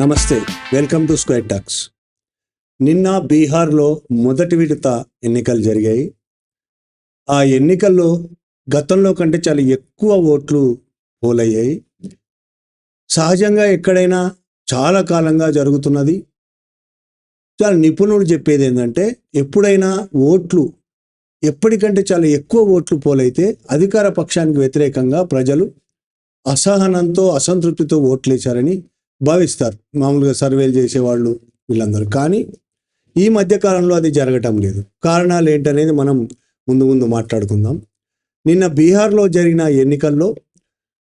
నమస్తే welcome to square talks. నిన్న బీహార్లో మొదటి విడత ఎన్నికలు జరిగాయి. ఆ ఎన్నికల్లో గతంలో కంటే చాలా ఎక్కువ ఓట్లు పోలయ్యాయి. సహజంగా ఎక్కడైనా చాలా కాలంగా జరుగుతున్నది. చాలా నిపుణులు చెప్పేది ఏంటంటే ఎప్పుడైనా ఓట్లు ఎప్పటికంటే చాలా ఎక్కువ ఓట్లు పోలైతే అధికార పక్షానికి వ్యతిరేకంగా ప్రజలు అసహనంతో అసంతృప్తితో ఓట్లేశారని భావిస్తారు. మామూలుగా సర్వేలు చేసేవాళ్ళు వీళ్ళందరూ. కానీ ఈ మధ్య కాలంలో అది జరగటం లేదు. కారణాలు ఏంటనేది మనం ముందు ముందు మాట్లాడుకుందాం. నిన్న బీహార్లో జరిగిన ఎన్నికల్లో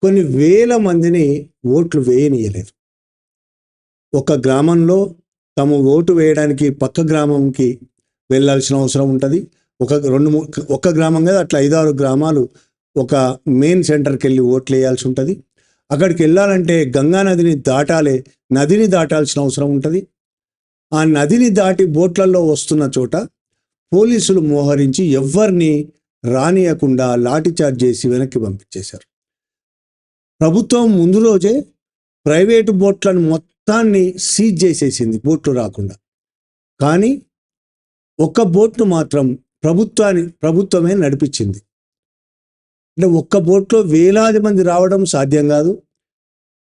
కొన్ని వేల మందిని ఓట్లు వేయనీయలేదు. ఒక గ్రామంలో తమ ఓటు వేయడానికి పక్క గ్రామంకి వెళ్ళాల్సిన అవసరం ఉంటుంది. ఒక రెండు మూ ఒక గ్రామం కదా అట్లా ఐదారు గ్రామాలు ఒక మెయిన్ సెంటర్కి వెళ్ళి ఓట్లు వేయాల్సి ఉంటుంది. అక్కడికి వెళ్ళాలంటే గంగా నదిని దాటాలి నదిని దాటాల్సిన అవసరం ఉంటుంది. ఆ నదిని దాటి బోట్లలో వస్తున్న చోట పోలీసులు మోహరించి ఎవ్వరిని రానియకుండా లాఠీచార్జ్ చేసి వెనక్కి పంపించేశారు. ప్రభుత్వం ముందు రోజే ప్రైవేటు బోట్లను మొత్తాన్ని సీజ్ చేసేసింది బోట్లు రాకుండా. కానీ ఒక్క బోట్ను మాత్రం ప్రభుత్వాన్ని ప్రభుత్వమే నడిపించింది. అంటే ఒక్క బోట్లో వేలాది మంది రావడం సాధ్యం కాదు.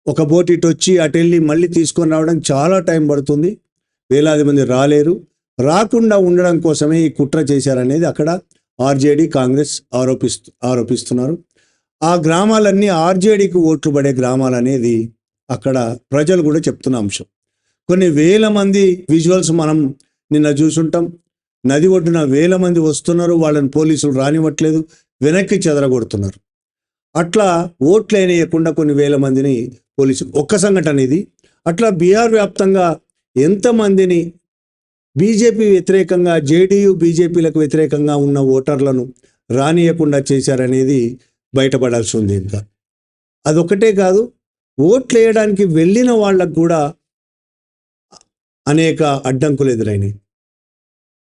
ఒక బోట్ ఇటు వచ్చి అటు వెళ్ళి మళ్ళీ తీసుకొని రావడం చాలా టైం పడుతుంది. వేలాది మంది రాలేరు. రాకుండా ఉండడం కోసమే ఈ కుట్ర చేశారనేది అక్కడ ఆర్జేడీ కాంగ్రెస్ ఆరోపిస్తు ఆరోపిస్తున్నారు. ఆ గ్రామాలన్నీ ఆర్జేడీకి ఓట్లు పడే గ్రామాలు అనేది అక్కడ ప్రజలు కూడా చెప్తున్న అంశం. కొన్ని వేల మంది విజువల్స్ మనం నిన్న చూసుంటాం. నది ఒడ్డున వేల మంది వస్తున్నారు. వాళ్ళని పోలీసులు రానివ్వట్లేదు. వెనక్కి చెదరగొడుతున్నారు. అట్లా ఓట్లు కొన్ని వేల మందిని పోలీసులు ఒక్క సంఘటన ఇది. అట్లా బీహార్ వ్యాప్తంగా ఎంతమందిని బీజేపీ వ్యతిరేకంగా జేడీయూ బీజేపీలకు వ్యతిరేకంగా ఉన్న ఓటర్లను రానియకుండా చేశారనేది బయటపడాల్సి ఉంది ఇంకా. అదొకటే కాదు ఓట్లు వేయడానికి వెళ్ళిన వాళ్ళకు కూడా అనేక అడ్డంకులు ఎదురైనాయి.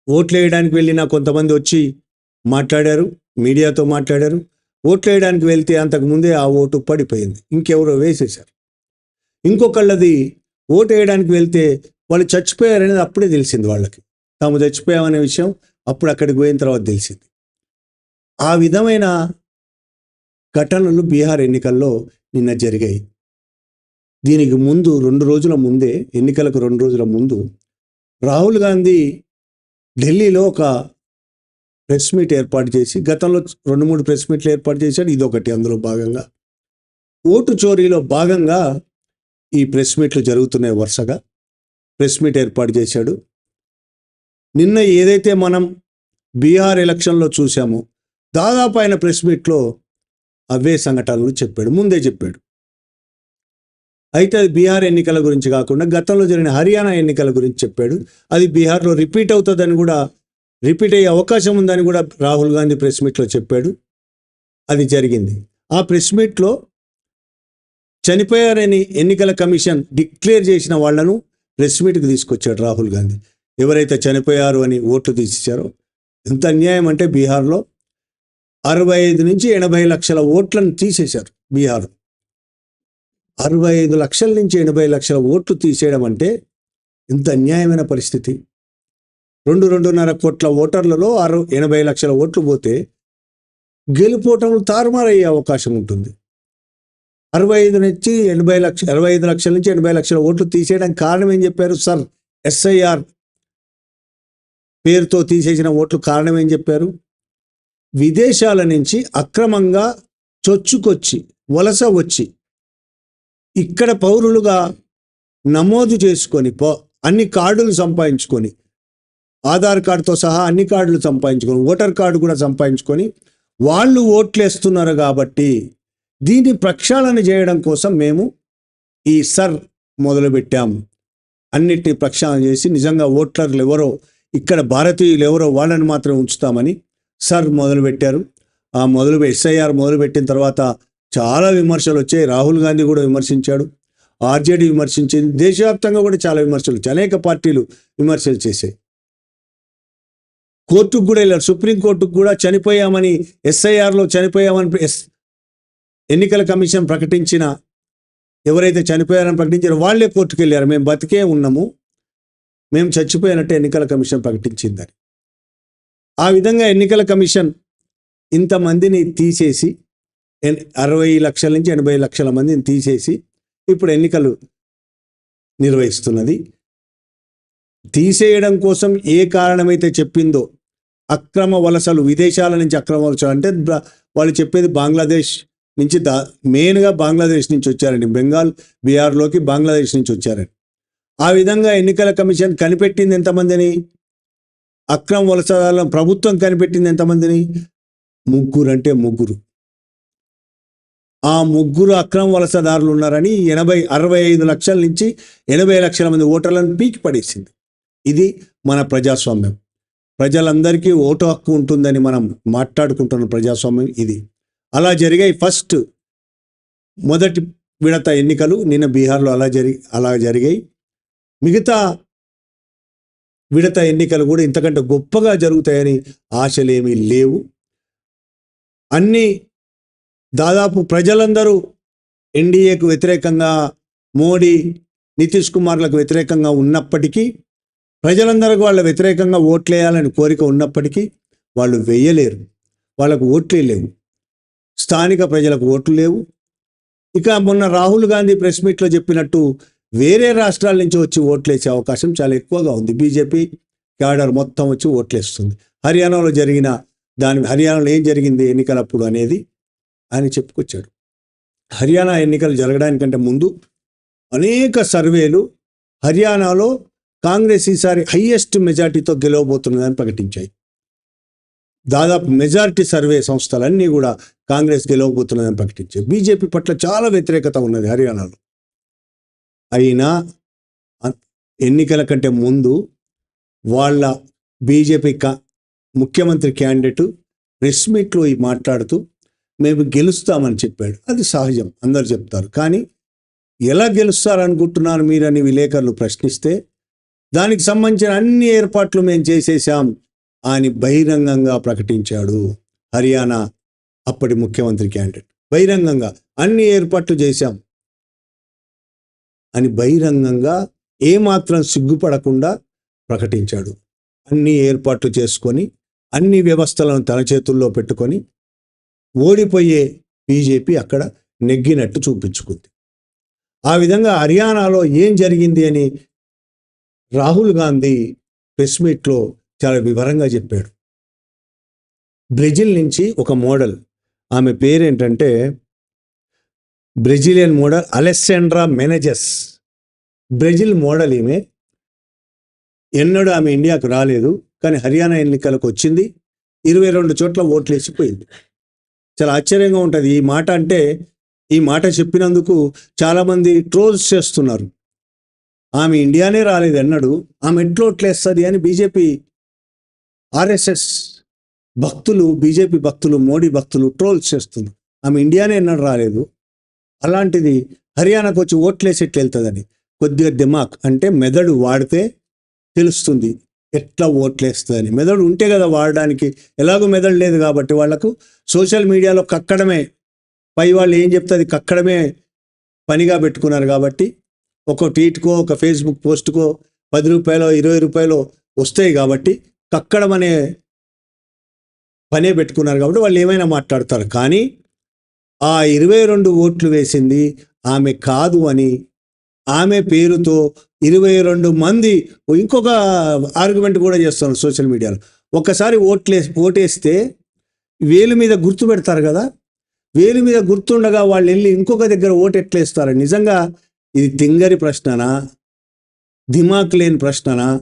ఓట్లు వేయడానికి వెళ్ళిన కొంతమంది వచ్చి మాట్లాడారు. మీడియాతో మాట్లాడారు. ఓట్లు వేయడానికి వెళ్తే అంతకుముందే ఆ ఓటు పడిపోయింది. ఇంకెవరో వేసేశారు. ఇంకొకళ్ళది ఓటు వేయడానికి వెళ్తే వాళ్ళు చచ్చిపోయారనేది అప్పుడే తెలిసింది వాళ్ళకి. తాము చచ్చిపోయామనే విషయం అప్పుడు అక్కడికి పోయిన తర్వాత తెలిసింది. ఆ విధమైన ఘటనలు బీహార్ ఎన్నికల్లో నిన్న జరిగాయి. దీనికి ముందు రెండు రోజుల ముందే ఎన్నికలకు రెండు రోజుల ముందు రాహుల్ గాంధీ ఢిల్లీలో ఒక ప్రెస్ మీట్ ఏర్పాటు చేసి గతంలో రెండు మూడు ప్రెస్ మీట్లు ఏర్పాటు చేశాడు. ఇదొకటి అందులో భాగంగా. ఓటు చోరీలో భాగంగా ఈ ప్రెస్ మీట్లు జరుగుతున్నాయి వరుసగా. ప్రెస్ మీట్ ఏర్పాటు చేశాడు. నిన్న ఏదైతే మనం బీహార్ ఎలక్షన్లో చూసామో దాదాపు ఆయన ప్రెస్ మీట్లో అవే సంఘటనలు చెప్పాడు. ముందే చెప్పాడు. అయితే అది బీహార్ ఎన్నికల గురించి కాకుండా గతంలో జరిగిన హర్యానా ఎన్నికల గురించి చెప్పాడు. అది బీహార్లో రిపీట్ అవుతుందని కూడా రిపీట్ అయ్యే అవకాశం ఉందని కూడా రాహుల్ గాంధీ ప్రెస్ మీట్లో చెప్పాడు. అది జరిగింది. ఆ ప్రెస్ మీట్లో చనిపోయారని ఎన్నికల కమిషన్ డిక్లేర్ చేసిన వాళ్ళను ప్రెస్ మీట్కి తీసుకొచ్చాడు రాహుల్ గాంధీ. ఎవరైతే చనిపోయారు అని ఓట్లు తీసిచ్చారో ఎంత అన్యాయం అంటే బీహార్లో అరవై ఐదు నుంచి ఎనభై లక్షల ఓట్లను తీసేశారు బీహార్. అరవై ఐదు లక్షల నుంచి ఎనభై లక్షల ఓట్లు తీసేయడం అంటే ఇంత అన్యాయమైన పరిస్థితి. రెండు రెండున్నర కోట్ల ఓటర్లలో ఆరు ఎనభై లక్షల ఓట్లు పోతే గెలుపోవటం తారుమారయ్యే అవకాశం ఉంటుంది. అరవై ఐదు నుంచి ఎనభై లక్ష అరవై ఐదు లక్షల నుంచి ఎనభై లక్షల ఓట్లు తీసేయడానికి కారణం ఏం చెప్పారు సార్? ఎస్ఐఆర్ పేరుతో తీసేసిన ఓట్లు కారణం ఏం చెప్పారు? విదేశాల నుంచి అక్రమంగా చొచ్చుకొచ్చి వలస వచ్చి ఇక్కడ పౌరులుగా నమోదు చేసుకొని పో అన్ని కార్డులు సంపాదించుకొని ఆధార్ కార్డుతో సహా అన్ని కార్డులు సంపాదించుకొని ఓటర్ కార్డు కూడా సంపాదించుకొని వాళ్ళు ఓట్లేస్తున్నారు కాబట్టి దీన్ని ప్రక్షాళన చేయడం కోసం మేము ఈ సర్ మొదలుపెట్టాము అన్నిటిని ప్రక్షాళన చేసి నిజంగా ఓటర్లు ఎవరో ఇక్కడ భారతీయులు ఎవరో వాళ్ళని మాత్రం ఉంచుతామని సర్ మొదలుపెట్టారు. ఆ మొదలు ఎస్ఐఆర్ మొదలుపెట్టిన తర్వాత చాలా విమర్శలు వచ్చాయి. రాహుల్ గాంధీ కూడా విమర్శించాడు. ఆర్జేడీ విమర్శించింది. దేశవ్యాప్తంగా కూడా చాలా విమర్శలు వచ్చాయి. అనేక పార్టీలు విమర్శలు చేశాయి. కోర్టుకు కూడా వెళ్ళారు. సుప్రీంకోర్టుకు కూడా చనిపోయామని ఎస్ఐఆర్లో చనిపోయామని ఎస్ ఎన్నికల కమిషన్ ప్రకటించిన ఎవరైతే చనిపోయారని ప్రకటించారో వాళ్ళే కోర్టుకు వెళ్ళారు. మేము బతికే ఉన్నాము. మేము చచ్చిపోయినట్టు ఎన్నికల కమిషన్ ప్రకటించిందని. ఆ విధంగా ఎన్నికల కమిషన్ ఇంతమందిని తీసేసి ఎన్- అరవై లక్షల నుంచి ఎనభై లక్షల మందిని తీసేసి ఇప్పుడు ఎన్నికలు నిర్వహిస్తున్నది. తీసేయడం కోసం ఏ కారణమైతే చెప్పిందో అక్రమ వలసలు విదేశాల నుంచి అక్రమ వలసలు అంటే వాళ్ళు చెప్పేది బంగ్లాదేశ్ నుంచి దా మెయిన్గా బంగ్లాదేశ్ నుంచి వచ్చారండి. బెంగాల్ బీహార్లోకి బంగ్లాదేశ్ నుంచి వచ్చారండి. ఆ విధంగా ఎన్నికల కమిషన్ కనిపెట్టింది ఎంతమందిని? అక్రమ వలసదారులను ప్రభుత్వం కనిపెట్టింది ఎంతమందిని? ముగ్గురు అంటే ముగ్గురు. ఆ ముగ్గురు అక్రమ వలసదారులు ఉన్నారని ఎనభై అరవై ఐదు లక్షల నుంచి ఎనభై లక్షల మంది ఓటర్లను పీకి పడేసింది ఇది మన ప్రజాస్వామ్యం. ప్రజలందరికీ ఓటు హక్కు ఉంటుందని మనం మాట్లాడుకుంటున్న ప్రజాస్వామ్యం ఇది. అలా జరిగాయి ఫస్ట్ మొదటి విడత ఎన్నికలు నిన్న బీహార్లో అలా జరి అలా జరిగాయి. మిగతా విడత ఎన్నికలు కూడా ఇంతకంటే గొప్పగా జరుగుతాయని ఆశలేమీ లేవు. అన్ని దాదాపు ప్రజలందరూ ఎన్డీఏకు వ్యతిరేకంగా మోడీ నితీష్ కుమార్లకు వ్యతిరేకంగా ఉన్నప్పటికీ ప్రజలందరికీ వాళ్ళ వ్యతిరేకంగా ఓట్లేయాలని కోరిక ఉన్నప్పటికీ వాళ్ళు వెయ్యలేరు. వాళ్ళకు ఓట్లే లేవు. స్థానిక ప్రజలకు ఓట్లు లేవు. ఇక మొన్న రాహుల్ గాంధీ ప్రెస్ మీట్లో చెప్పినట్టు వేరే రాష్ట్రాల నుంచి వచ్చి ఓట్లేసే అవకాశం చాలా ఎక్కువగా ఉంది. బీజేపీ క్యాడర్ మొత్తం వచ్చి ఓట్లేస్తుంది. హర్యానాలో జరిగిన దాని హర్యానాలో ఏం జరిగింది ఎన్నికలప్పుడు అనేది ఆయన చెప్పుకొచ్చాడు. హర్యానా ఎన్నికలు జరగడానికంటే ముందు అనేక సర్వేలు హర్యానాలో కాంగ్రెస్ ఈసారి హయ్యెస్ట్ మెజార్టీతో గెలవబోతున్నదని ప్రకటించాయి. దాదాపు మెజారిటీ సర్వే సంస్థలన్నీ కూడా కాంగ్రెస్ గెలవబోతున్నదని ప్రకటించాయి. బీజేపీ పట్ల చాలా వ్యతిరేకత ఉన్నది హర్యానాలో. అయినా ఎన్నికల కంటే ముందు వాళ్ళ బీజేపీ కా ముఖ్యమంత్రి క్యాండిడేట్ ప్రెస్ మీట్లో ఈ మాట్లాడుతూ మేము గెలుస్తామని చెప్పాడు. అది సహజం అందరు చెప్తారు. కానీ ఎలా గెలుస్తారనుకుంటున్నారు మీరని విలేకరులు ప్రశ్నిస్తే దానికి సంబంధించిన అన్ని ఏర్పాట్లు మేము చేసేసాం అని బహిరంగంగా ప్రకటించాడు హర్యానా అప్పటి ముఖ్యమంత్రి క్యాండిడేట్. బహిరంగంగా అన్ని ఏర్పాట్లు చేశాం అని బహిరంగంగా ఏమాత్రం సిగ్గుపడకుండా ప్రకటించాడు. అన్ని ఏర్పాట్లు చేసుకొని అన్ని వ్యవస్థలను తన చేతుల్లో పెట్టుకొని ఓడిపోయే బీజేపీ అక్కడ నెగ్గినట్టు చూపించుకుంది. ఆ విధంగా హర్యానాలో ఏం జరిగింది అని రాహుల్ గాంధీ ప్రెస్ మీట్లో చాలా వివరంగా చెప్పాడు. బ్రెజిల్ నుంచి ఒక మోడల్. ఆమె పేరేంటంటే Brazilian model Alessandra managers Brazil model ఈమె. ఎన్నడూ ఆమె ఇండియాకు రాలేదు కానీ హర్యానా ఎన్నికలకు వచ్చింది. ఇరవై రెండు చోట్ల ఓట్లు వేసిపోయింది. చాలా ఆశ్చర్యంగా ఉంటుంది. ఈ మాట అంటే ఈ మాట చెప్పినందుకు చాలామంది ట్రోల్స్ చేస్తున్నారు. ఆమె ఇండియానే రాలేదు అన్నాడు ఆమె ఎట్లా ఓట్లేస్తుంది అని బీజేపీ ఆర్ఎస్ఎస్ భక్తులు బీజేపీ భక్తులు మోడీ భక్తులు ట్రోల్స్ చేస్తున్నారు. ఆమె ఇండియానే ఎన్నడు రాలేదు. అలాంటిది హర్యానాకు వచ్చి ఓట్లేసి ఎట్లా వెళ్తుందని కొద్దిగా దిమాక్ అంటే మెదడు వాడితే తెలుస్తుంది ఎట్లా ఓట్లేస్తుందని. మెదడు ఉంటే కదా వాడడానికి. ఎలాగో మెదడు లేదు కాబట్టి వాళ్ళకు సోషల్ మీడియాలో కక్కడమే. పై వాళ్ళు ఏం చెప్తే అది కక్కడమే పనిగా పెట్టుకున్నారు కాబట్టి ఒక ట్వీట్కో ఒక ఫేస్బుక్ పోస్ట్కో పది రూపాయలు ఇరవై రూపాయలు వస్తాయి కాబట్టి కక్కడం అనే పనే పెట్టుకున్నారు కాబట్టి వాళ్ళు ఏమైనా మాట్లాడతారు. కానీ ఆ ఇరవై రెండు ఓట్లు వేసింది ఆమె కాదు అని ఆమె పేరుతో ఇరవై రెండు మంది ఇంకొక ఆర్గ్యుమెంట్ కూడా చేస్తున్నారు సోషల్ మీడియాలో ఒక్కసారి ఓట్లే ఓటేస్తే వేలు మీద గుర్తు పెడతారు కదా? వేలు మీద గుర్తుండగా వాళ్ళు వెళ్ళి ఇంకొక దగ్గర ఓటు ఎట్లేస్తారు? నిజంగా ఇది తింగరి ప్రశ్ననా? దిమాక్ లేని ప్రశ్ననా?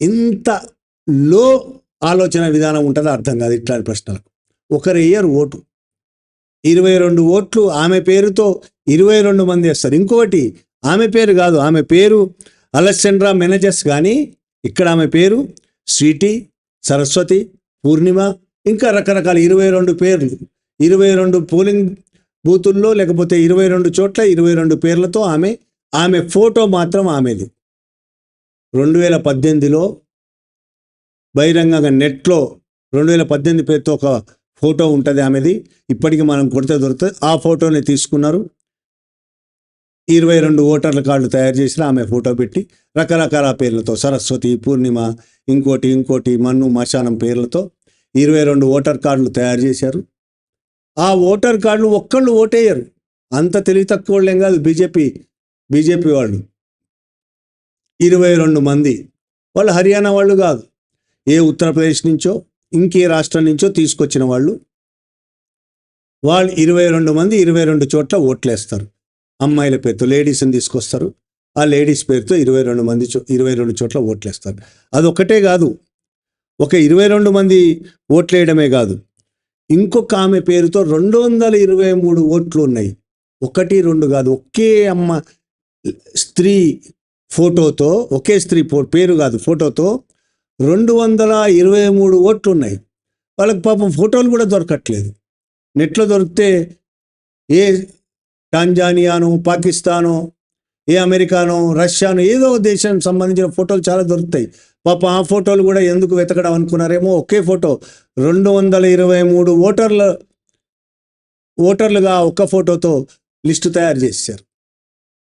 ఇంత లో ఆలోచన విధానం ఉంటుందో అర్థం కాదు ఇట్లాంటి ప్రశ్నలకు. ఒకరు వేయరు ఓటు. ఇరవై రెండు ఓట్లు ఆమె పేరుతో ఇరవై రెండు మంది వేస్తారు. ఇంకొకటి ఆమె పేరు కాదు ఆమె పేరు అలెక్సండ్రా మేనేజర్స్ కానీ ఇక్కడ ఆమె పేరు స్వీటీ సరస్వతి పూర్ణిమ ఇంకా రకరకాల ఇరవై రెండు పేర్లు. ఇరవై రెండు పోలింగ్ బూతుల్లో లేకపోతే ఇరవై రెండు చోట్ల ఇరవై రెండు పేర్లతో ఆమె ఆమె ఫోటో మాత్రం ఆమెది. రెండు వేల పద్దెనిమిదిలో బహిరంగంగా నెట్లో రెండు వేల పద్దెనిమిది పేరుతో ఒక ఫోటో ఉంటుంది ఆమెది. ఇప్పటికి మనం కొడితే దొరుకుతుంది. ఆ ఫోటోని తీసుకున్నారు. ఇరవై రెండు ఓటర్ల కార్డులు తయారు చేసిన ఆమె ఫోటో పెట్టి రకరకాల పేర్లతో సరస్వతి పూర్ణిమ ఇంకోటి ఇంకోటి మన్ను మశానం పేర్లతో ఇరవై రెండు ఓటర్ కార్డులు తయారు చేశారు. ఆ ఓటర్ కార్డులు ఒక్కళ్ళు ఓటేయరు. అంత తెలివి తక్కువ వాళ్ళేం కాదు బీజేపీ బీజేపీ వాళ్ళు. ఇరవై రెండు మంది. వాళ్ళు హర్యానా వాళ్ళు కాదు. ఏ ఉత్తరప్రదేశ్ నుంచో ఇంకే రాష్ట్రం నుంచో తీసుకొచ్చిన వాళ్ళు. వాళ్ళు ఇరవై రెండు మంది ఇరవై రెండు చోట్ల ఓట్లేస్తారు. అమ్మాయిల పేరుతో లేడీస్ని తీసుకొస్తారు. ఆ లేడీస్ పేరుతో ఇరవై రెండు మంది చో ఇరవై రెండు చోట్ల ఓట్లేస్తారు. అదొక్కటే కాదు. ఒక ఇరవై రెండు మంది ఓట్లేయడమే కాదు. ఇంకొక ఆమె పేరుతో రెండు వందల ఇరవై మూడు ఓట్లు ఉన్నాయి. ఒకటి రెండు కాదు ఒకే అమ్మ స్త్రీ ఫోటోతో ఒకే స్త్రీ ఫో పేరు కాదు ఫోటోతో రెండు వందల ఇరవై మూడు ఓట్లు ఉన్నాయి. వాళ్ళకి పాపం ఫోటోలు కూడా దొరకట్లేదు. నెట్లో దొరికితే ఏ టాంజానియాను పాకిస్తాను ఏ అమెరికానో రష్యాను ఏదో దేశానికి సంబంధించిన ఫోటోలు చాలా దొరుకుతాయి. పాప ఆ ఫోటోలు కూడా ఎందుకు వెతకడం అనుకున్నారేమో? ఒకే ఫోటో. రెండు వందల ఇరవై మూడు ఓటర్ల ఓటర్లుగా ఒక్క ఫోటోతో లిస్టు తయారు చేశారు.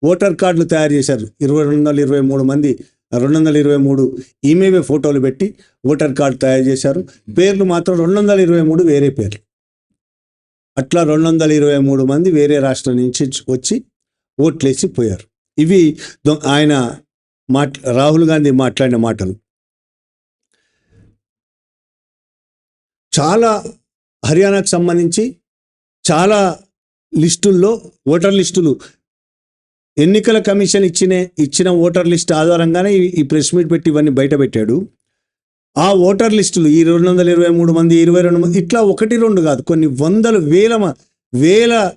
ఓటర్ కార్డులు తయారు చేశారు. ఇరవై రెండు వందల ఇరవై మూడు మంది రెండు వందల ఇరవై మూడు ఈమెవే ఫోటోలు పెట్టి ఓటర్ కార్డు తయారు చేశారు. పేర్లు మాత్రం రెండు వందల ఇరవై మూడు వేరే పేర్లు. అట్లా రెండు వందల ఇరవై మూడు మంది వేరే రాష్ట్రం నుంచి వచ్చి ఓట్లేసి పోయారు. ఇవి ఆయన మాట్ రాహుల్ గాంధీ మాట్లాడిన మాటలు. చాలా హర్యానాకు సంబంధించి చాలా లిస్టుల్లో ఓటర్ లిస్టులు. ఎన్నికల కమిషన్ ఇచ్చిన ఇచ్చిన ఓటర్ లిస్ట్ ఆధారంగానే ఈ- ఈ ప్రెస్ మీట్ పెట్టి ఇవన్నీ బయట పెట్టాడు. ఆ ఓటర్ లిస్టులు ఈ రెండు వందల ఇరవై మూడు మంది ఇరవై రెండు మంది ఇట్లా ఒకటి రెండు కాదు కొన్ని వందలు వేల మ- వేల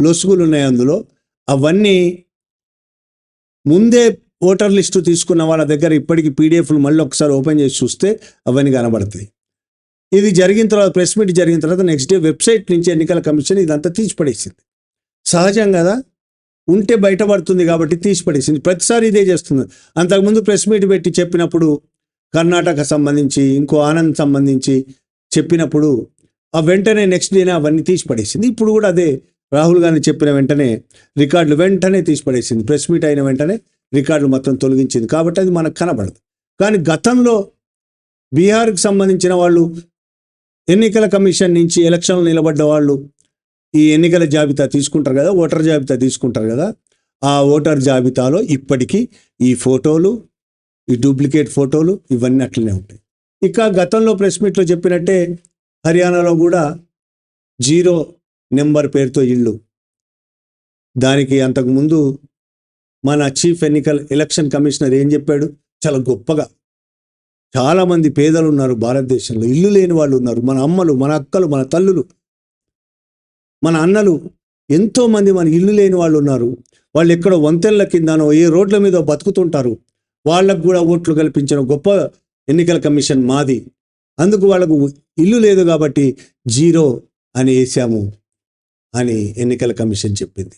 లొసుగులు ఉన్నాయి అందులో. అవన్నీ ముందే ఓటర్ లిస్టు తీసుకున్న వాళ్ళ దగ్గర ఇప్పటికీ పీడిఎఫ్లు మళ్ళీ ఒకసారి ఓపెన్ చేసి చూస్తే అవన్నీ కనబడతాయి. ఇది జరిగిన తర్వాత ప్రెస్ మీట్ జరిగిన తర్వాత నెక్స్ట్ డే వెబ్సైట్ నుంచి ఎన్నికల కమిషన్ ఇదంతా తీసిపడేసింది. సహజం కదా? ఉంటే బయటపడుతుంది కాబట్టి తీసిపడేసింది. ప్రతిసారి ఇదే చేస్తుంది. అంతకుముందు ప్రెస్ మీట్ పెట్టి చెప్పినప్పుడు కర్ణాటక సంబంధించి ఇంకో ఆనంద్ సంబంధించి చెప్పినప్పుడు ఆ వెంటనే నెక్స్ట్ డేనే అవన్నీ తీసిపడేసింది. ఇప్పుడు కూడా అదే రాహుల్ గాంధీ చెప్పిన వెంటనే రికార్డులు వెంటనే తీసిపడేసింది. ప్రెస్ మీట్ అయిన వెంటనే రికార్డులు మొత్తం తొలగించింది. కాబట్టి అది మనకు కనబడదు. కానీ గతంలో బీహార్కి సంబంధించిన వాళ్ళు ఎన్నికల కమిషన్ నుంచి ఎలక్షన్లు నిలబడ్డ వాళ్ళు ఈ ఎన్నికల జాబితా తీసుకుంటారు కదా ఓటర్ జాబితా తీసుకుంటారు కదా ఆ ఓటర్ జాబితాలో ఇప్పటికీ ఈ ఫోటోలు ఈ డూప్లికేట్ ఫోటోలు ఇవన్నీ అట్లనే ఉంటాయి. ఇక గతంలో ప్రెస్ మీట్లో చెప్పినట్టే హర్యానాలో కూడా జీరో నెంబర్ పేరుతో ఇల్లు. దానికి అంతకుముందు మన చీఫ్ ఎన్నికల్ ఎలక్షన్ కమిషనర్ ఏం చెప్పాడు? చాలా గొప్పగా చాలామంది పేదలు ఉన్నారు భారతదేశంలో. ఇల్లు లేని వాళ్ళు ఉన్నారు. మన అమ్మలు మన అక్కలు మన తల్లులు మన అన్నలు ఎంతోమంది మన ఇల్లు లేని వాళ్ళు ఉన్నారు. వాళ్ళు ఎక్కడో వంతెనల కిందనో ఏ రోడ్ల మీద బతుకుతుంటారు. వాళ్ళకు కూడా ఓట్లు కల్పించిన గొప్ప ఎన్నికల కమిషన్ మాది. అందుకు వాళ్ళకు ఇల్లు లేదు కాబట్టి జీరో అని వేసాము అని ఎన్నికల కమిషన్ చెప్పింది.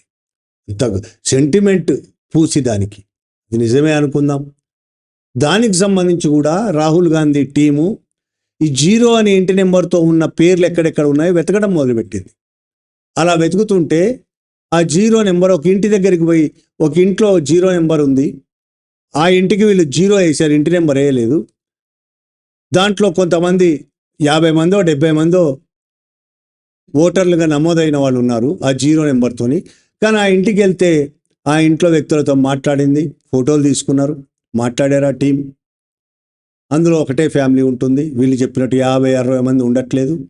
ఇంత సెంటిమెంట్ పూసి దానికి. ఇది నిజమే అనుకుందాం. దానికి సంబంధించి కూడా రాహుల్ గాంధీ టీము ఈ జీరో అనే ఇంటి నెంబర్తో ఉన్న పేర్లు ఎక్కడెక్కడ ఉన్నాయో వెతకడం మొదలుపెట్టింది. అలా వెతుకుతుంటే ఆ జీరో నెంబర్ ఒక ఇంటి దగ్గరికి పోయి ఒక ఇంట్లో జీరో నెంబర్ ఉంది. ఆ ఇంటికి వీళ్ళు జీరో వేశారు ఇంటి నెంబర్ వేయలేదు. దాంట్లో కొంతమంది యాభై మందో డెబ్బై మందో ఓటర్లుగా నమోదైన వాళ్ళు ఉన్నారు ఆ జీరో నెంబర్తోని. కానీ ఆ ఇంటికి వెళ్తే ఆ ఇంట్లో వ్యక్తులతో మాట్లాడింది ఫోటోలు తీసుకున్నారు. మాట్లాడారా టీం? అందులో ఒకటే ఫ్యామిలీ ఉంటుంది. వీళ్ళు చెప్పినట్టు యాభై అరవై మంది ఉండట్లేదు.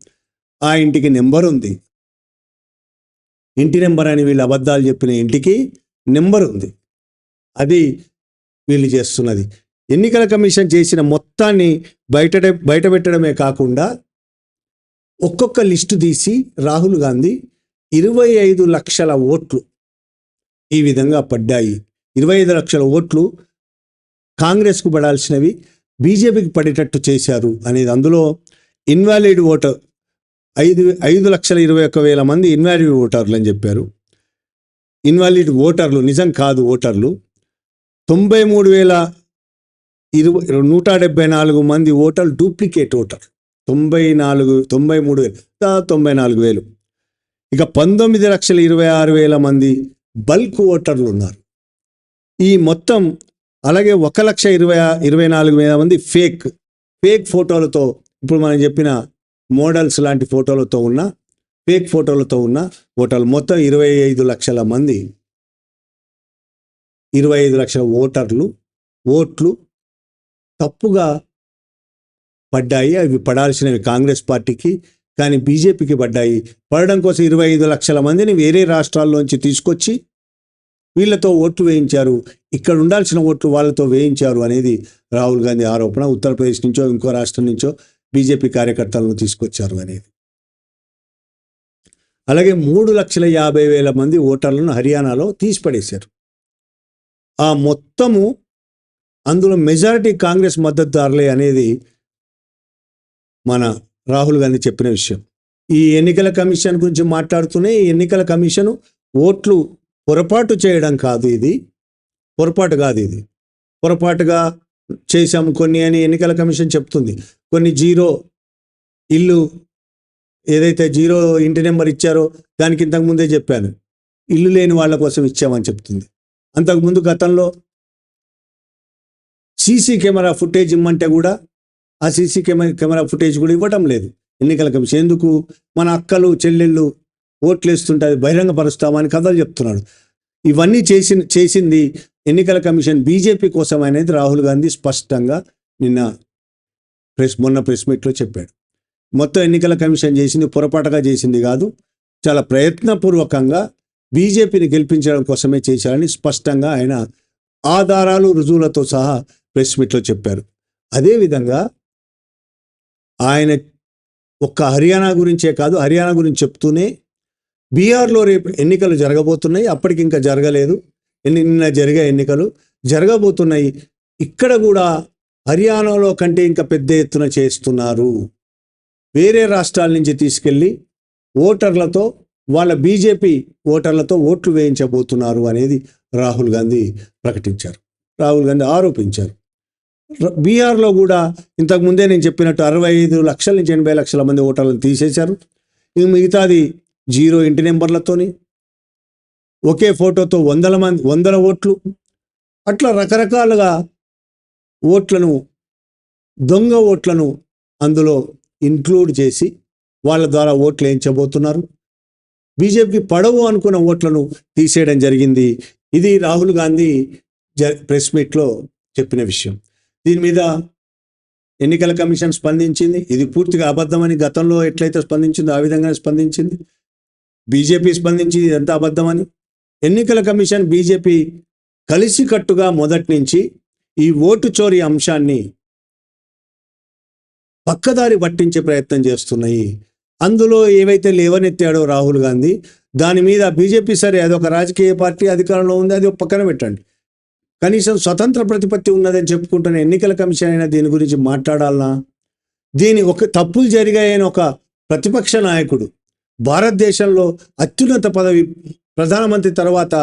ఆ ఇంటికి నెంబర్ ఉంది. ఇంటి నెంబర్ అని వీళ్ళు అబద్ధాలు చెప్పిన ఇంటికి నెంబర్ ఉంది. అది వీళ్ళు చేస్తున్నది. ఎన్నికల కమిషన్ చేసిన మొత్తాన్ని బయట బయట పెట్టడమే కాకుండా ఒక్కొక్క లిస్టు తీసి రాహుల్ గాంధీ ఇరవై ఐదు లక్షల ఓట్లు ఈ విధంగా పడ్డాయి. ఇరవై ఐదు లక్షల ఓట్లు కాంగ్రెస్కు పడాల్సినవి బీజేపీకి పడేటట్టు చేశారు అనేది అందులో ఇన్వాలిడ్ ఓటర్ ఐదు ఐదు లక్షల ఇరవై ఒక్క వేల మంది ఇన్వాలిడ్ ఓటర్లు అని చెప్పారు. ఇన్వాలిడ్ ఓటర్లు నిజం కాదు ఓటర్లు. తొంభై మూడు వేల ఇరవై నూట డెబ్బై నాలుగు మంది ఓటర్లు డూప్లికేట్ ఓటర్ తొంభై నాలుగు తొంభై మూడు వేలు తొంభై నాలుగు వేలు. ఇక పంతొమ్మిది లక్షల ఇరవై ఆరు వేల మంది బల్క్ ఓటర్లు ఉన్నారు. ఈ మొత్తం అలాగే ఒక లక్ష ఇరవై ఇరవై నాలుగు వేల మంది ఫేక్ ఫేక్ ఫోటోలతో ఇప్పుడు మనం చెప్పిన మోడల్స్ లాంటి ఫోటోలతో ఉన్న ఫేక్ ఫోటోలతో ఉన్న ఓటర్లు మొత్తం ఇరవై ఐదు లక్షల మంది ఇరవై ఐదు లక్షల ఓటర్లు ఓట్లు తప్పుగా పడ్డాయి అవి పడాల్సినవి కాంగ్రెస్ పార్టీకి కానీ బీజేపీకి పడ్డాయి. పడడం కోసం ఇరవై ఐదు లక్షల మందిని వేరే రాష్ట్రాల్లోంచి తీసుకొచ్చి వీళ్ళతో ఓట్లు వేయించారు. ఇక్కడ ఉండాల్సిన ఓట్లు వాళ్ళతో వేయించారు అనేది రాహుల్ గాంధీ ఆరోపణ. ఉత్తరప్రదేశ్ నుంచో ఇంకో రాష్ట్రం నుంచో బీజేపీ కార్యకర్తలను తీసుకొచ్చారు అనేది. అలాగే మూడు లక్షల యాభై వేల మంది ఓటర్లను హర్యానాలో తీసిపడేశారు. ఆ మొత్తము అందులో మెజారిటీ కాంగ్రెస్ మద్దతుదారులే అనేది మన రాహుల్ గాంధీ చెప్పిన విషయం. ఈ ఎన్నికల కమిషన్ గురించి మాట్లాడుతూనే ఈ ఎన్నికల కమిషన్ ఓట్లు పొరపాటు చేయడం కాదు ఇది. పొరపాటు కాదు ఇది. పొరపాటుగా చేశాము కొన్ని అని ఎన్నికల కమిషన్ చెప్తుంది. కొన్ని జీరో ఇల్లు ఏదైతే జీరో ఇంటి నెంబర్ ఇచ్చారో దానికి ఇంతకు ముందే చెప్పాను. ఇల్లు లేని వాళ్ళ కోసం ఇచ్చామని చెప్తుంది. అంతకుముందు గతంలో సీసీ కెమెరా ఫుటేజ్ ఇమ్మంటే కూడా ఆ సీసీ కెమెరా కెమెరా ఫుటేజ్ కూడా ఇవ్వటం లేదు. ఎన్నికల కమిషన్. ఎందుకు? మన అక్కలు చెల్లెళ్ళు ఓట్లు వేస్తుంటే అది బహిరంగపరుస్తామని కథలు చెప్తున్నాడు. ఇవన్నీ చేసి చేసింది ఎన్నికల కమిషన్ బీజేపీ కోసం అనేది రాహుల్ గాంధీ స్పష్టంగా నిన్న ప్రెస్ మొన్న ప్రెస్ మీట్లో చెప్పాడు. మొత్తం ఎన్నికల కమిషన్ చేసింది పొరపాటుగా చేసింది కాదు చాలా ప్రయత్నపూర్వకంగా బీజేపీని గెలిపించడం కోసమే చేశారని స్పష్టంగా ఆయన ఆధారాలు రుజువులతో సహా ప్రెస్ మీట్లో చెప్పారు. అదేవిధంగా ఆయన ఒక్క హర్యానా గురించే కాదు హర్యానా గురించి చెప్తూనే బీహార్లో రేపు ఎన్నికలు జరగబోతున్నాయి. అప్పటికి ఇంకా జరగలేదు. నిన్న జరిగే ఎన్నికలు జరగబోతున్నాయి. ఇక్కడ కూడా హర్యానాలో కంటే ఇంకా పెద్ద ఎత్తున చేస్తున్నారు. వేరే రాష్ట్రాల నుంచి తీసుకెళ్ళి ఓటర్లతో వాళ్ళ బీజేపీ ఓటర్లతో ఓట్లు వేయించబోతున్నారు అనేది రాహుల్ గాంధీ ప్రకటించారు. రాహుల్ గాంధీ ఆరోపించారు. బీహార్లో కూడా ఇంతకు ముందే నేను చెప్పినట్టు అరవై ఐదు లక్షల నుంచి ఎనభై లక్షల మంది ఓటర్లను తీసేశారు. మిగతాది జీరో ఇంటి నెంబర్లతోని ఒకే ఫోటోతో వందల మంది వందల ఓట్లు అట్లా రకరకాలుగా ఓట్లను దొంగ ఓట్లను అందులో ఇంక్లూడ్ చేసి వాళ్ళ ద్వారా ఓట్లు వేయించబోతున్నారు. బీజేపీ పడవు అనుకున్న ఓట్లను తీసేయడం జరిగింది. ఇది రాహుల్ గాంధీ జ ప్రెస్ మీట్లో చెప్పిన విషయం. దీని మీద ఎన్నికల కమిషన్ స్పందించింది. ఇది పూర్తిగా అబద్ధమని గతంలో ఎట్లయితే స్పందించిందో ఆ విధంగానే స్పందించింది. బీజేపీ స్పందించి ఇదంతా అబద్ధమని? ఎన్నికల కమిషన్ బీజేపీ కలిసికట్టుగా మొదటి నుంచి ఈ ఓటు చోరీ అంశాన్ని పక్కదారి పట్టించే ప్రయత్నం చేస్తున్నాయి. అందులో ఏవైతే లేవనెత్తాడో రాహుల్ గాంధీ దాని మీద బీజేపీ సరే అదొక రాజకీయ పార్టీ అధికారంలో ఉంది అది ఒక పక్కన పెట్టండి. కనీసం స్వతంత్ర ప్రతిపత్తి ఉన్నదని చెప్పుకుంటున్న ఎన్నికల కమిషన్ అయినా దీని గురించి మాట్లాడాలనా? దీని ఒక తప్పులు జరిగాయని ఒక ప్రతిపక్ష నాయకుడు భారతదేశంలో అత్యున్నత పదవి ప్రధానమంత్రి తర్వాత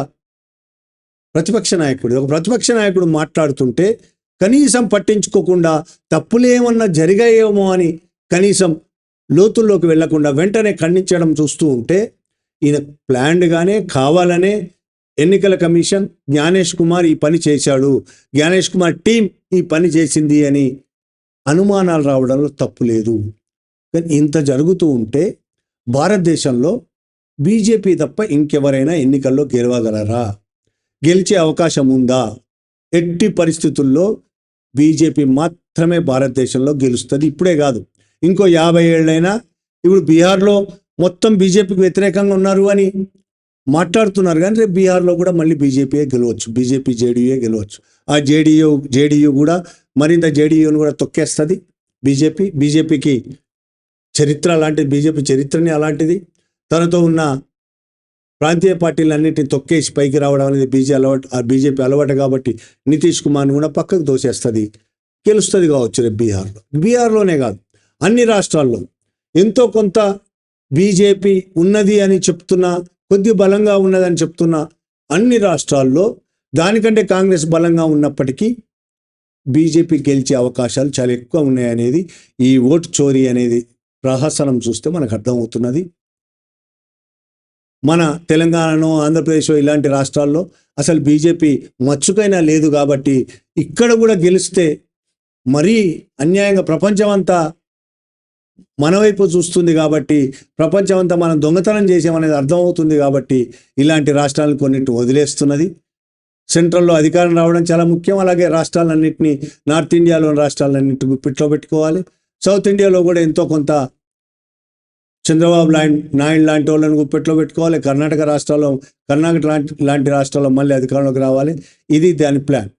ప్రతిపక్ష నాయకుడు. ఒక ప్రతిపక్ష నాయకుడు మాట్లాడుతుంటే కనీసం పట్టించుకోకుండా తప్పులేమన్నా జరిగాయేమో అని కనీసం లోతుల్లోకి వెళ్ళకుండా వెంటనే ఖండించడం చూస్తూ ఉంటే ఈయన ప్లాన్డ్గానే కావాలనే ఎన్నికల కమిషన్ జ్ఞానేష్ కుమార్ ఈ పని చేశాడు. జ్ఞానేష్ కుమార్ టీం ఈ పని చేసింది అని అనుమానాలు రావడంలో తప్పు లేదు. కానీ ఇంత జరుగుతూ ఉంటే భారతదేశంలో బీజేపీ తప్ప ఇంకెవరైనా ఎన్నికల్లో గెలవగలరా? గెలిచే అవకాశం ఉందా? ఎట్టి పరిస్థితుల్లో బీజేపీ మాత్రమే భారతదేశంలో గెలుస్తుంది? ఇప్పుడే కాదు. ఇంకో యాభై ఏళ్ళైనా ఇప్పుడు బీహార్లో మొత్తం బీజేపీకి వ్యతిరేకంగా ఉన్నారు అని మాట్లాడుతున్నారు కానీ రేపు బీహార్లో కూడా మళ్ళీ బీజేపీయే గెలవచ్చు. బీజేపీ జేడీయూయే గెలవచ్చు. ఆ జేడీయూ జేడీయూ కూడా మరింత జేడీయూని కూడా తొక్కేస్తుంది బీజేపీ. బీజేపీకి చరిత్ర అలాంటిది బీజేపీ చరిత్రనే అలాంటిది. తనతో ఉన్న ప్రాంతీయ పార్టీలన్నింటినీ తొక్కేసి పైకి రావడం అనేది బీజే అలవాటు ఆ బీజేపీ అలవాటు కాబట్టి నితీష్ కుమార్ని కూడా పక్కకు దోసేస్తుంది గెలుస్తుంది కావచ్చు రేపు బీహార్లో. బీహార్లోనే కాదు అన్ని రాష్ట్రాల్లో. ఎంతో కొంత బీజేపీ ఉన్నది అని చెప్తున్నా కొద్ది బలంగా ఉన్నదని చెప్తున్న అన్ని రాష్ట్రాల్లో దానికంటే కాంగ్రెస్ బలంగా ఉన్నప్పటికీ బీజేపీ గెలిచే అవకాశాలు చాలా ఎక్కువ ఉన్నాయనేది ఈ ఓటు చోరీ అనేది ప్రహసనం చూస్తే మనకు అర్థమవుతున్నది. మన తెలంగాణలో ఆంధ్రప్రదేశ్ ఇలాంటి రాష్ట్రాల్లో అసలు బీజేపీ మచ్చుకైనా లేదు కాబట్టి ఇక్కడ కూడా గెలిస్తే మరీ అన్యాయంగా ప్రపంచం అంతా మన వైపు చూస్తుంది కాబట్టి ప్రపంచం అంతా మనం దొంగతనం చేసామనేది అర్థమవుతుంది కాబట్టి ఇలాంటి రాష్ట్రాలను కొన్నింటి వదిలేస్తున్నది. సెంట్రల్లో అధికారం రావడం చాలా ముఖ్యం. అలాగే రాష్ట్రాలన్నింటినీ నార్త్ ఇండియాలోని రాష్ట్రాలన్నింటి గుప్పిట్లో పెట్టుకోవాలి. సౌత్ ఇండియాలో కూడా ఎంతో కొంత చంద్రబాబు లాంటి నాయుడు లాంటి వాళ్ళని గుప్పెట్లో పెట్టుకోవాలి. కర్ణాటక రాష్ట్రాల్లో కర్ణాటక లాంటి లాంటి రాష్ట్రాల్లో మళ్ళీ అధికారంలోకి రావాలి. ఇది దాని ప్లాన్.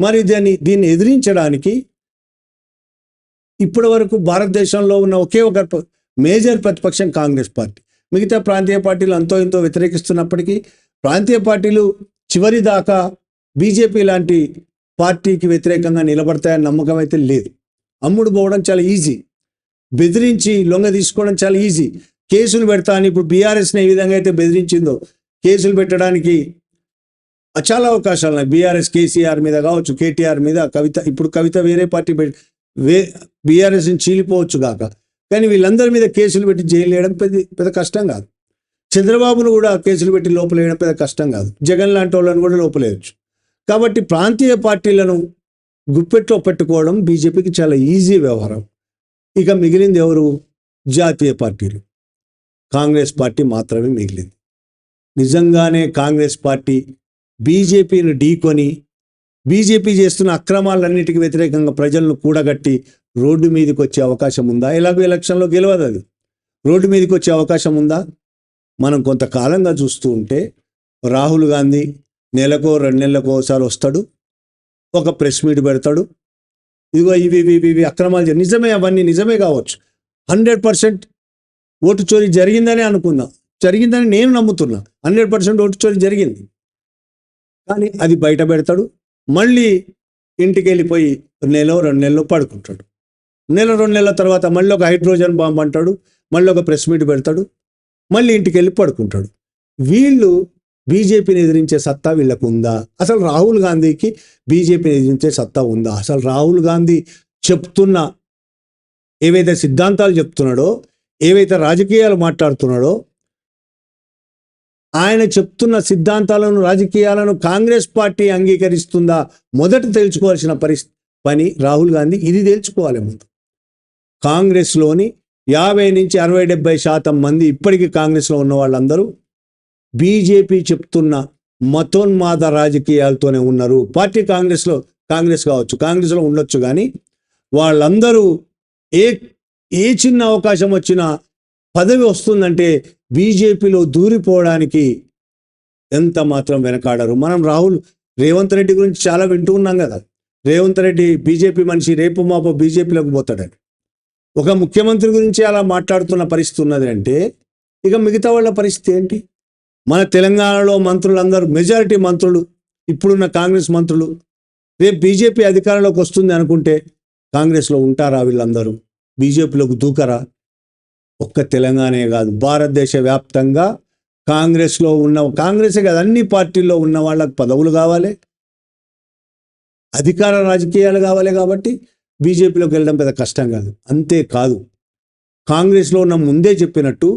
మరి దాన్ని దీన్ని ఎదిరించడానికి ఇప్పటి వరకు భారతదేశంలో ఉన్న ఒకే ఒక మేజర్ ప్రతిపక్షం కాంగ్రెస్ పార్టీ. మిగతా ప్రాంతీయ పార్టీలు అంతో ఇంతో వ్యతిరేకిస్తున్నప్పటికీ ప్రాంతీయ పార్టీలు చివరి దాకా బీజేపీ లాంటి పార్టీకి వ్యతిరేకంగా నిలబడతాయని నమ్మకం అయితే లేదు. అమ్ముడు పోవడం చాలా ఈజీ. బెదిరించి లొంగ తీసుకోవడం చాలా ఈజీ. కేసులు పెడతా అని ఇప్పుడు బీఆర్ఎస్ని ఏ విధంగా అయితే బెదిరించిందో కేసులు పెట్టడానికి చాలా అవకాశాలు ఉన్నాయి. బీఆర్ఎస్ కేసీఆర్ మీద కావచ్చు కేటీఆర్ మీద కవిత ఇప్పుడు కవిత వేరే పార్టీ పెట్టి వే బీఆర్ఎస్ని చీలిపోవచ్చు కాక కానీ వీళ్ళందరి మీద కేసులు పెట్టి జైలు వేయడం పెద్ద పెద్ద కష్టం కాదు. చంద్రబాబును కూడా కేసులు పెట్టి లోపలేయడం పెద్ద కష్టం కాదు. జగన్ లాంటి వాళ్ళని కూడా లోపలేయచ్చు కాబట్టి ప్రాంతీయ పార్టీలను గుప్పెట్లో పెట్టుకోవడం బీజేపీకి చాలా ఈజీ వ్యవహారం. ఇక మిగిలింది ఎవరు? జాతీయ పార్టీలు. కాంగ్రెస్ పార్టీ మాత్రమే మిగిలింది. నిజంగానే కాంగ్రెస్ పార్టీ బీజేపీని ఢీకొని బీజేపీ చేస్తున్న అక్రమాలన్నిటికీ వ్యతిరేకంగా ప్రజలను కూడగట్టి రోడ్డు మీదకి వచ్చే అవకాశం ఉందా? ఎలాగో ఎలక్షన్లో గెలవదు అది. రోడ్డు మీదకి వచ్చే అవకాశం ఉందా? మనం కొంతకాలంగా చూస్తూ ఉంటే రాహుల్ గాంధీ నెలకో రెండు నెలలకు ఒకసారి వస్తాడు. ఒక ప్రెస్ మీట్ పెడతాడు. ఇదిగో ఇవి ఇవి ఇవి అక్రమాలు నిజమే అవన్నీ నిజమే కావచ్చు. హండ్రెడ్ పర్సెంట్ ఓటు చోరీ జరిగిందని అనుకుందాం జరిగిందని నేను నమ్ముతున్నా. హండ్రెడ్ పర్సెంట్ ఓటు చోరీ జరిగింది. కానీ అది బయట పెడతాడు. మళ్ళీ ఇంటికి వెళ్ళిపోయి నెల రెండు నెలలో పడుకుంటాడు. నెల రెండు నెలల తర్వాత మళ్ళీ ఒక హైడ్రోజన్ బాంబు అంటాడు. మళ్ళీ ఒక ప్రెస్ మీట్ పెడతాడు. మళ్ళీ ఇంటికి వెళ్ళి పడుకుంటాడు. వీళ్ళు బీజేపీని ఎదిరించే సత్తా వీళ్ళకు ఉందా అసలు రాహుల్ గాంధీకి బీజేపీని ఎదిరించే సత్తా ఉందా? అసలు రాహుల్ గాంధీ చెప్తున్న ఏవైతే సిద్ధాంతాలు చెప్తున్నాడో ఏవైతే రాజకీయాలు మాట్లాడుతున్నాడో ఆయన చెప్తున్న సిద్ధాంతాలను రాజకీయాలను కాంగ్రెస్ పార్టీ అంగీకరిస్తుందా? మొదట తెలుసుకోవాల్సిన పరిస్థితి పని రాహుల్ గాంధీ ఇది తెలుసుకోవాలి ముందు. కాంగ్రెస్లోని యాభై నుంచి అరవై డెబ్బై శాతం మంది ఇప్పటికీ కాంగ్రెస్లో ఉన్న వాళ్ళందరూ బీజేపీ చెప్తున్న మతోన్మాద రాజకీయాలతోనే ఉన్నారు. పార్టీ కాంగ్రెస్లో కాంగ్రెస్ కావచ్చు కాంగ్రెస్లో ఉండొచ్చు కానీ వాళ్ళందరూ ఏ ఏ చిన్న అవకాశం వచ్చినా పదవి వస్తుందంటే బీజేపీలో దూరిపోవడానికి ఎంత మాత్రం వెనకాడరు. మనం రాహుల్ రేవంత్ రెడ్డి గురించి చాలా వింటూ ఉన్నాం కదా. రేవంత్ రెడ్డి బీజేపీ మనిషి రేపు మాపో బీజేపీలోకి పోతాడని ఒక ముఖ్యమంత్రి గురించి అలా మాట్లాడుతున్న పరిస్థితి ఉన్నది అంటే ఇక మిగతా వాళ్ళ పరిస్థితి ఏంటి? మన తెలంగాణలో మంత్రులందరూ మెజారిటీ మంత్రులు ఇప్పుడున్న కాంగ్రెస్ మంత్రులు రేపు బీజేపీ అధికారంలోకి వస్తుంది అనుకుంటే కాంగ్రెస్లో ఉంటారా వీళ్ళందరూ? బీజేపీలోకి దూకరా? ఒక్క తెలంగాణే కాదు భారతదేశ వ్యాప్తంగా కాంగ్రెస్లో ఉన్న కాంగ్రెసే కాదు అన్ని పార్టీల్లో ఉన్న వాళ్ళకి పదవులు కావాలి అధికార రాజకీయాలు కావాలి కాబట్టి బీజేపీలోకి వెళ్ళడం పెద్ద కష్టం కాదు. అంతేకాదు కాంగ్రెస్లో ఉన్న ముందే చెప్పినట్టు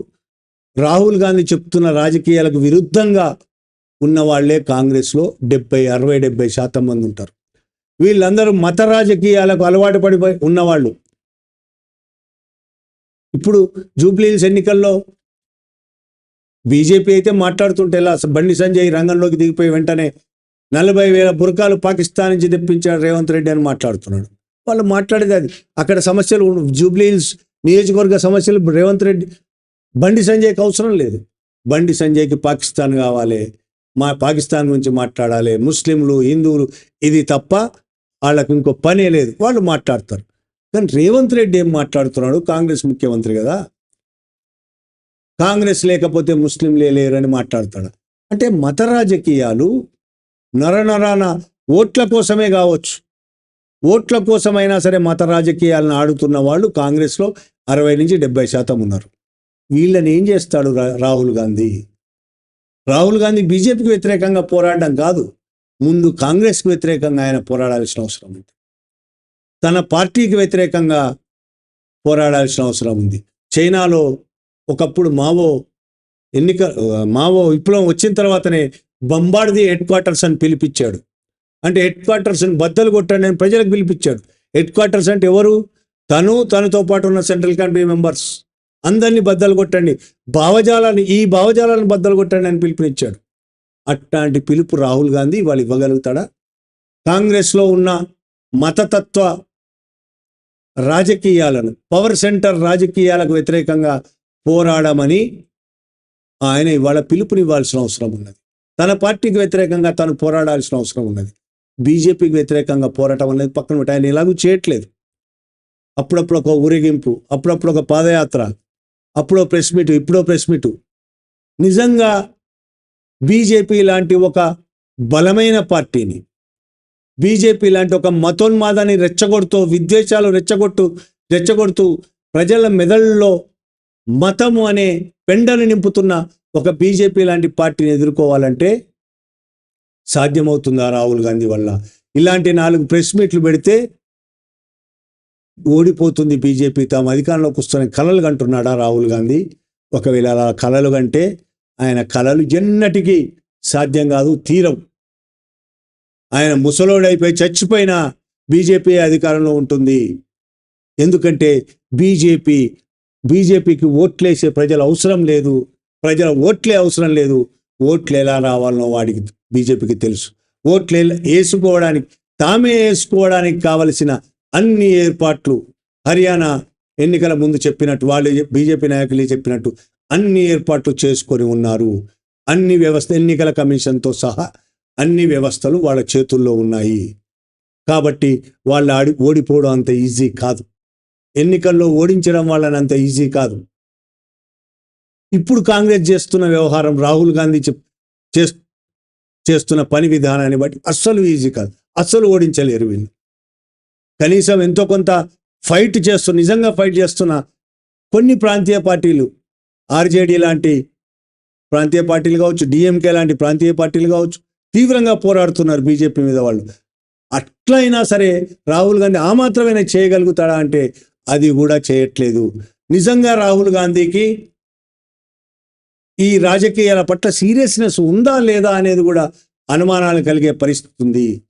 రాహుల్ గాంధీ చెప్తున్న రాజకీయాలకు విరుద్ధంగా ఉన్న వాళ్ళే కాంగ్రెస్లో డెబ్బై అరవై డెబ్బై శాతం మంది ఉంటారు. వీళ్ళందరూ మత రాజకీయాలకు అలవాటు పడిపోయి ఉన్నవాళ్ళు. ఇప్పుడు జూబ్లీహిల్స్ ఎన్నికల్లో బీజేపీ అయితే మాట్లాడుతుంటే ఇలా బండి సంజయ్ రంగంలోకి దిగిపోయి వెంటనే నలభై వేల బురకాలు పాకిస్తాన్ నుంచి తెప్పించాడు రేవంత్ రెడ్డి అని మాట్లాడుతున్నాడు. వాళ్ళు మాట్లాడేది అది. అక్కడ సమస్యలు జూబ్లీహిల్స్ నియోజకవర్గ సమస్యలు రేవంత్ రెడ్డి బండి సంజయ్కి అవసరం లేదు. బండి సంజయ్కి పాకిస్తాన్ కావాలి. మా పాకిస్తాన్ గురించి మాట్లాడాలి. ముస్లింలు హిందువులు ఇది తప్ప వాళ్ళకి ఇంకో పనే లేదు. వాళ్ళు మాట్లాడతారు. కానీ రేవంత్ రెడ్డి ఏం మాట్లాడుతున్నాడు? కాంగ్రెస్ ముఖ్యమంత్రి కదా. కాంగ్రెస్ లేకపోతే ముస్లింలే లేరని మాట్లాడతాడు. అంటే మత రాజకీయాలు నరనరాన ఓట్ల కోసమే కావచ్చు. ఓట్ల కోసమైనా సరే మత రాజకీయాలను ఆడుతున్న వాళ్ళు కాంగ్రెస్లో అరవై నుంచి డెబ్బై శాతం ఉన్నారు. వీళ్ళని ఏం చేస్తాడు రా- రాహుల్ గాంధీ? రాహుల్ గాంధీ బీజేపీకి వ్యతిరేకంగా పోరాడడం కాదు. ముందు కాంగ్రెస్కి వ్యతిరేకంగా ఆయన పోరాడాల్సిన అవసరం ఉంది. తన పార్టీకి వ్యతిరేకంగా పోరాడాల్సిన అవసరం ఉంది. చైనాలో ఒకప్పుడు మావో ఎన్నిక మావో విప్లవం వచ్చిన తర్వాతనే బంబాడిది హెడ్ క్వార్టర్స్ అని పిలిపించాడు. అంటే హెడ్ క్వార్టర్స్ని బద్దలు కొట్టండి అని ప్రజలకు పిలిపించాడు. హెడ్ క్వార్టర్స్ అంటే ఎవరు? తను తనతో పాటు ఉన్న సెంట్రల్ కమిటీ మెంబర్స్. అందరినీ బద్దలు కొట్టండి. భావజాలాన్ని ఈ భావజాలాన్ని బద్దలు కొట్టండి అని పిలుపునిచ్చాడు. అట్లాంటి పిలుపు రాహుల్ గాంధీ వాళ్ళు ఇవ్వగలుగుతాడా? కాంగ్రెస్లో ఉన్న మతతత్వ రాజకీయాలను పవర్ సెంటర్ రాజకీయాలకు వ్యతిరేకంగా పోరాడమని ఆయన ఇవాళ పిలుపునివ్వాల్సిన అవసరం ఉన్నది. తన పార్టీకి వ్యతిరేకంగా తను పోరాడాల్సిన అవసరం ఉన్నది. బీజేపీకి వ్యతిరేకంగా పోరాటం అనేది పక్కన పెట్టి ఆయన ఇలాగూ చేయట్లేదు. అప్పుడప్పుడు ఒక ఊరేగింపు అప్పుడప్పుడు ఒక పాదయాత్ర అప్పుడో ప్రెస్ మీటు ఇప్పుడో ప్రెస్ మీటు. నిజంగా బీజేపీ లాంటి ఒక బలమైన పార్టీని బీజేపీ లాంటి ఒక మతోన్మాదాన్ని రెచ్చగొడుతూ విద్వేషాలు రెచ్చగొట్టు రెచ్చగొడుతూ ప్రజల మెదళ్ళలో మతము అనే పెండను నింపుతున్న ఒక బీజేపీ లాంటి పార్టీని ఎదుర్కోవాలంటే సాధ్యమవుతుందా రాహుల్ గాంధీ వల్ల? ఇలాంటి నాలుగు ప్రెస్ మీట్లు పెడితే ఓడిపోతుంది బీజేపీ. తాము అధికారంలోకి వస్తున్న కలలు కంటున్నాడా రాహుల్ గాంధీ? ఒకవేళ అలా కలలు కంటే ఆయన కలలు ఎన్నటికీ సాధ్యం కాదు తీరం ఆయన ముసలోడైపోయి చచ్చిపోయినా బీజేపీ అధికారంలో ఉంటుంది. ఎందుకంటే బీజేపీ బీజేపీకి ఓట్లేసే ప్రజల అవసరం లేదు. ప్రజల ఓట్లే అవసరం లేదు. ఓట్లు ఎలా రావాలనో వాడికి బీజేపీకి తెలుసు. ఓట్లు వేసుకోవడానికి తామే వేసుకోవడానికి కావలసిన అన్ని ఏర్పాట్లు హర్యానా ఎన్నికల ముందు చెప్పినట్టు వాళ్ళు బీజేపీ నాయకులు చెప్పినట్టు అన్ని ఏర్పాట్లు చేసుకొని ఉన్నారు. అన్ని వ్యవస్థ ఎన్నికల కమిషన్తో సహా అన్ని వ్యవస్థలు వాళ్ళ చేతుల్లో ఉన్నాయి. కాబట్టి వాళ్ళు ఆడి ఓడిపోవడం అంత ఈజీ కాదు. ఎన్నికల్లో ఓడించడం వాళ్ళని అంత ఈజీ కాదు. ఇప్పుడు కాంగ్రెస్ చేస్తున్న వ్యవహారం రాహుల్ గాంధీ చెప్- చేస్తున్న పని విధానాన్ని బట్టి అస్సలు ఈజీ కాదు. అస్సలు ఓడించలేరు వీళ్ళు. కనీసం ఎంతో కొంత ఫైట్ చేస్తూ నిజంగా ఫైట్ చేస్తున్న కొన్ని ప్రాంతీయ పార్టీలు ఆర్జేడీ లాంటి ప్రాంతీయ పార్టీలు కావచ్చు డిఎంకే లాంటి ప్రాంతీయ పార్టీలు కావచ్చు తీవ్రంగా పోరాడుతున్నారు బీజేపీ మీద వాళ్ళు. అట్లయినా సరే రాహుల్ గాంధీ ఆ మాత్రమైనా చేయగలుగుతాడా అంటే అది కూడా చేయట్లేదు. నిజంగా రాహుల్ గాంధీకి ఈ రాజకీయాల పట్ల సీరియస్నెస్ ఉందా లేదా అనేది కూడా అనుమానాలు కలిగే పరిస్థితి ఉంది.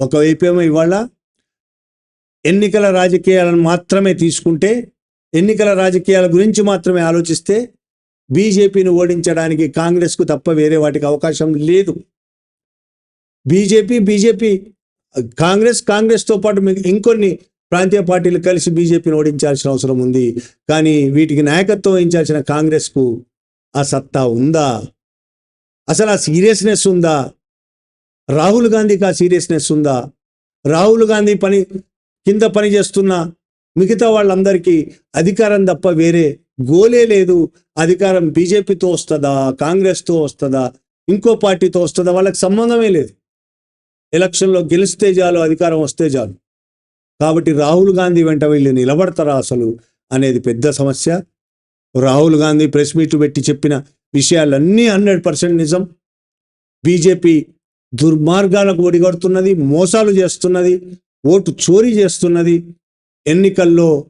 ఒకవైపు ఏమో ఇవాళ ఎన్నికల రాజకీయాలను మాత్రమే తీసుకుంటే ఎన్నికల రాజకీయాల గురించి మాత్రమే ఆలోచిస్తే బీజేపీని ఓడించడానికి కాంగ్రెస్కు తప్ప వేరే వాటికి అవకాశం లేదు. బీజేపీ బీజేపీ కాంగ్రెస్ కాంగ్రెస్తో పాటు ఇంకొన్ని ప్రాంతీయ పార్టీలు కలిసి బీజేపీని ఓడించాల్సిన అవసరం ఉంది. కానీ వీటికి నాయకత్వం వహించాల్సిన కాంగ్రెస్కు ఆ సత్తా ఉందా? అసలు ఆ సీరియస్నెస్ ఉందా? రాహుల్ గాంధీకి ఆ సీరియస్నెస్ ఉందా? రాహుల్ గాంధీ పని కింద పనిచేస్తున్న మిగతా వాళ్ళందరికీ అధికారం తప్ప వేరే గోలే లేదు. అధికారం బీజేపీతో వస్తుందా? కాంగ్రెస్తో వస్తుందా? ఇంకో పార్టీతో వస్తుందా? వాళ్ళకి సంబంధమే లేదు. ఎలక్షన్లో గెలిస్తే చాలు అధికారం వస్తే చాలు. కాబట్టి రాహుల్ గాంధీ వెంట వీళ్ళు నిలబడతారా అసలు అనేది పెద్ద సమస్య. రాహుల్ గాంధీ ప్రెస్ మీట్ పెట్టి చెప్పిన విషయాలన్నీ హండ్రెడ్ పర్సెంట్ నిజం. బీజేపీ దుర్మార్గాలకు ఒడిగడుతున్నది మోసాలు చేస్తున్నది. ఓటు చోరీ చేస్తున్నది. ఎన్నికల్లో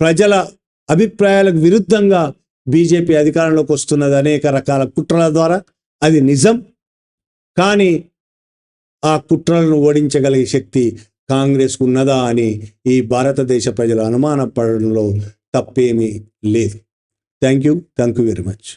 ప్రజల అభిప్రాయాలకు విరుద్ధంగా బీజేపీ అధికారంలోకి వస్తున్నది అనేక రకాల కుట్రల ద్వారా. అది నిజం. కానీ ఆ కుట్రలను ఓడించగలిగే శక్తి కాంగ్రెస్కు ఉన్నదా అని ఈ భారతదేశ ప్రజలు అనుమానపడడంలో తప్పేమీ లేదు. Thank you. Thank you very much.